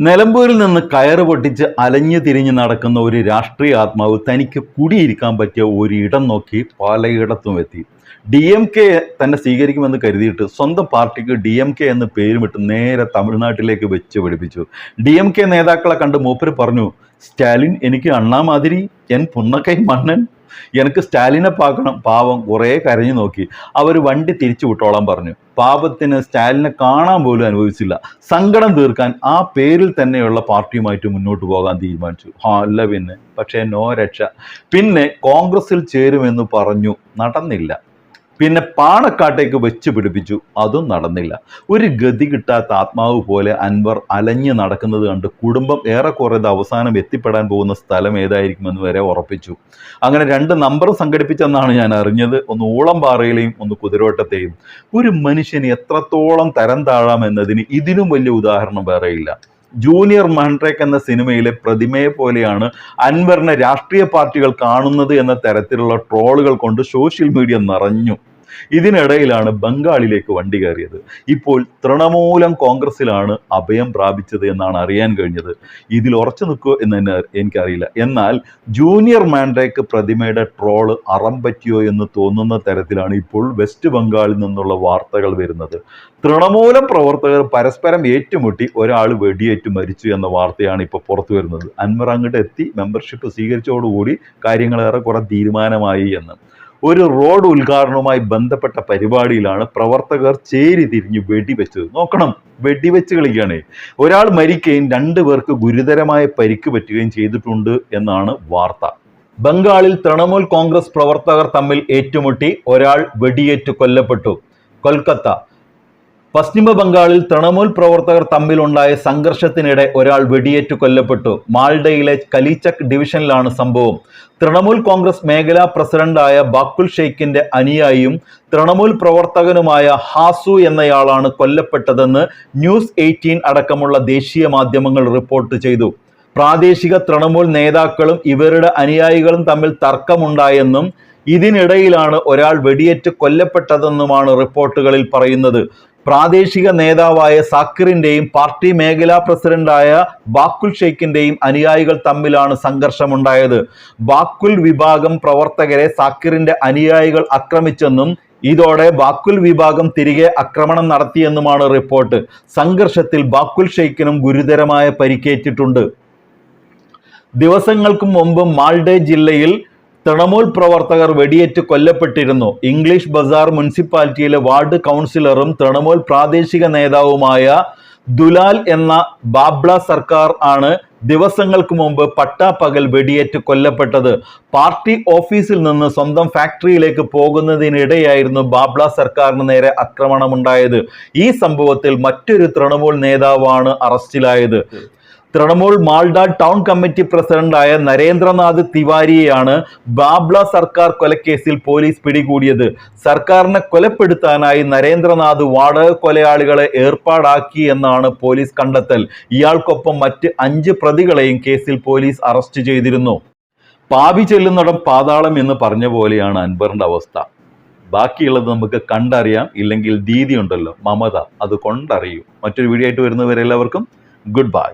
നിലമ്പൂരിൽ നിന്ന് കയറ് പൊട്ടിച്ച് അലഞ്ഞു തിരിഞ്ഞ് നടക്കുന്ന ഒരു രാഷ്ട്രീയ ആത്മാവ് തനിക്ക് കുടിയിരിക്കാൻ പറ്റിയ ഒരിടം നോക്കി പലയിടത്തും എത്തി. ഡി എം കെ തന്നെ സ്വീകരിക്കുമെന്ന് കരുതിയിട്ട് സ്വന്തം പാർട്ടിക്ക് ഡി എം കെ എന്ന് പേരുമിട്ട് നേരെ തമിഴ്നാട്ടിലേക്ക് വെച്ച് പിടിപ്പിച്ചു ഡി എം കെ നേതാക്കളെ കണ്ട് മൂപ്പര് പറഞ്ഞു സ്റ്റാലിൻ എനിക്ക് അണ്ണാമാതിരി എൻ പുണ്ണക്കൈ മണ്ണൻ എനിക്ക് സ്റ്റാലിനെ പാക്കണം. പാവം കുറേ കരഞ്ഞു നോക്കി. അവർ വണ്ടി തിരിച്ചു വിട്ടോളാൻ പറഞ്ഞു. പാപത്തിന് സ്റ്റാലിനെ കാണാൻ പോലും അനുഭവിച്ചില്ല സങ്കടം തീർക്കാൻ ആ പേരിൽ തന്നെയുള്ള പാർട്ടിയുമായിട്ട് മുന്നോട്ട് പോകാൻ തീരുമാനിച്ചു. ആ അല്ല പിന്നെ. പക്ഷേ നോ രക്ഷ. പിന്നെ കോൺഗ്രസിൽ ചേരുമെന്ന് പറഞ്ഞു. നടന്നില്ല. പിന്നെ പാണക്കാട്ടേക്ക് വെച്ച് പിടിപ്പിച്ചു. അതും നടന്നില്ല. ഒരു ഗതി കിട്ടാത്ത ആത്മാവ് പോലെ അൻവർ അലഞ്ഞു നടക്കുന്നത് കണ്ട് കുടുംബം ഏറെക്കുറെ അവസാനം എത്തിപ്പെടാൻ പോകുന്ന സ്ഥലം ഏതായിരിക്കുമെന്ന് വരെ ഉറപ്പിച്ചു. അങ്ങനെ രണ്ട് നമ്പർ സംഘടിപ്പിച്ചെന്നാണ് ഞാൻ അറിഞ്ഞത്. ഒന്ന് ഊളംപാറയിലെയും ഒന്ന് കുതിരോട്ടത്തെയും ഒരു മനുഷ്യന് എത്രത്തോളം തരം താഴാം എന്നതിന് ഇതിലും വലിയ ഉദാഹരണം വേറെയില്ല. ജൂനിയർ മൺട്രേക്ക് എന്ന സിനിമയിലെ പ്രതിമയെ പോലെയാണ് അൻവറിനെ രാഷ്ട്രീയ പാർട്ടികൾ കാണുന്നത് എന്ന തരത്തിലുള്ള ട്രോളുകൾ കൊണ്ട് സോഷ്യൽ മീഡിയ നിറഞ്ഞു. ഇതിനിടയിലാണ് ബംഗാളിലേക്ക് വണ്ടി കയറിയത്. ഇപ്പോൾ തൃണമൂലം കോൺഗ്രസിലാണ് അഭയം പ്രാപിച്ചത് എന്നാണ് അറിയാൻ കഴിഞ്ഞത്. ഇതിൽ ഉറച്ചു നിൽക്കുമോ എന്ന് തന്നെ എനിക്കറിയില്ല. എന്നാൽ ജൂനിയർ മാൻഡ്രേക്ക് പ്രതിമയുടെ ട്രോൾ അറം പറ്റിയോ എന്ന് തോന്നുന്ന തരത്തിലാണ് ഇപ്പോൾ വെസ്റ്റ് ബംഗാളിൽ നിന്നുള്ള വാർത്തകൾ വരുന്നത്. തൃണമൂലം പ്രവർത്തകർ പരസ്പരം ഏറ്റുമുട്ടി ഒരാൾ വെടിയേറ്റ് മരിച്ചു എന്ന വാർത്തയാണ് ഇപ്പോൾ പുറത്തു വരുന്നത്. അൻവർ അങ്ങോട്ട് എത്തി മെമ്പർഷിപ്പ് സ്വീകരിച്ചതോടുകൂടി കാര്യങ്ങളേറെ കുറെ തീരുമാനമായി എന്ന്. ഒരു റോഡ് ഉദ്ഘാടനവുമായി ബന്ധപ്പെട്ട പരിപാടിയിലാണ് പ്രവർത്തകർ ചേരി തിരിഞ്ഞ് വെടിവെച്ചത്. നോക്കണം വെടിവെച്ച് കളിക്കുകയാണ്. ഒരാൾ മരിക്കുകയും രണ്ടു പേർക്ക് ഗുരുതരമായ പരിക്ക് പറ്റുകയും ചെയ്തിട്ടുണ്ട് എന്നാണ് വാർത്ത. ബംഗാളിൽ തൃണമൂൽ കോൺഗ്രസ് പ്രവർത്തകർ തമ്മിൽ ഏറ്റുമുട്ടി ഒരാൾ വെടിയേറ്റ് കൊല്ലപ്പെട്ടു. കൊൽക്കത്ത പശ്ചിമ ബംഗാളിൽ തൃണമൂൽ പ്രവർത്തകർ തമ്മിലുണ്ടായ സംഘർഷത്തിനിടെ ഒരാൾ വെടിയേറ്റ് കൊല്ലപ്പെട്ടു. മാൾഡയിലെ കലീച്ചക് ഡിവിഷനിലാണ് സംഭവം. തൃണമൂൽ കോൺഗ്രസ് മേഖലാ പ്രസിഡന്റായ ബാക്കുൽ ഷെയ്ഖിന്റെ അനുയായിയും തൃണമൂൽ പ്രവർത്തകനുമായ ഹാസു എന്നയാളാണ് കൊല്ലപ്പെട്ടതെന്ന് ന്യൂസ് എയ്റ്റീൻ അടക്കമുള്ള ദേശീയ മാധ്യമങ്ങൾ റിപ്പോർട്ട് ചെയ്തു. പ്രാദേശിക തൃണമൂൽ നേതാക്കളും ഇവരുടെ അനുയായികളും തമ്മിൽ തർക്കമുണ്ടായെന്നും ഇതിനിടയിലാണ് ഒരാൾ വെടിയേറ്റ് കൊല്ലപ്പെട്ടതെന്നുമാണ് റിപ്പോർട്ടുകളിൽ പറയുന്നത്. പ്രാദേശിക നേതാവായ സാക്കിറിന്റെയും പാർട്ടി മേഖലാ പ്രസിഡന്റായ ബാക്കുൽ ഷെയ്ഖിന്റെയും അനുയായികൾ തമ്മിലാണ് സംഘർഷമുണ്ടായത്. ബാക്കുൽ വിഭാഗം പ്രവർത്തകരെ സാക്കിറിന്റെ അനുയായികൾ ആക്രമിച്ചെന്നും ഇതോടെ ബാക്കുൽ വിഭാഗം തിരികെ ആക്രമണം നടത്തിയെന്നുമാണ് റിപ്പോർട്ട്. സംഘർഷത്തിൽ ബാക്കുൽ ഷെയ്ഖിനും ഗുരുതരമായ പരിക്കേറ്റിട്ടുണ്ട്. ദിവസങ്ങൾക്ക് മുമ്പ് മാൾഡേ ജില്ലയിൽ തൃണമൂൽ പ്രവർത്തകർ വെടിയേറ്റ് കൊല്ലപ്പെട്ടിരുന്നു. ഇംഗ്ലീഷ് ബസാർ മുനിസിപ്പാലിറ്റിയിലെ വാർഡ് കൗൺസിലറും തൃണമൂൽ പ്രാദേശിക നേതാവുമായ ദുലാൽ എന്ന ബാബ്ല സർക്കാർ ആണ് ദിവസങ്ങൾക്ക് മുമ്പ് പട്ടാപ്പകൽ വെടിയേറ്റ് കൊല്ലപ്പെട്ടത്. പാർട്ടി ഓഫീസിൽ നിന്ന് സ്വന്തം ഫാക്ടറിയിലേക്ക് പോകുന്നതിനിടെയായിരുന്നു ബാബ്ല സർക്കാരിന് നേരെ ആക്രമണമുണ്ടായത്. ഈ സംഭവത്തിൽ മറ്റൊരു തൃണമൂൽ നേതാവാണ് അറസ്റ്റിലായത്. തൃണമൂൽ മാൾഡ ടൗൺ കമ്മിറ്റി പ്രസിഡന്റായ നരേന്ദ്രനാഥ് തിവാരിയെയാണ് ബാബ്ല സർക്കാർ കൊലക്കേസിൽ പോലീസ് പിടികൂടിയത്. സർക്കാരിനെ കൊലപ്പെടുത്താനായി നരേന്ദ്രനാഥ് വാടക കൊലയാളികളെ ഏർപ്പാടാക്കി എന്നാണ് പോലീസ് കണ്ടെത്തൽ. ഇയാൾക്കൊപ്പം മറ്റ് അഞ്ച് പ്രതികളെയും കേസിൽ പോലീസ് അറസ്റ്റ് ചെയ്തിരുന്നു. പാവി ചെല്ലുന്നിടം പാതാളം എന്ന് പറഞ്ഞ പോലെയാണ് അൻബറിന്റെ അവസ്ഥ. ബാക്കിയുള്ളത് നമുക്ക് കണ്ടറിയാം. ഇല്ലെങ്കിൽ ദീതി ഉണ്ടല്ലോ മമത അത് കൊണ്ടറിയൂ. മറ്റൊരു വീഡിയോ ആയിട്ട് വരുന്നവരെല്ലാവർക്കും ഗുഡ് ബൈ.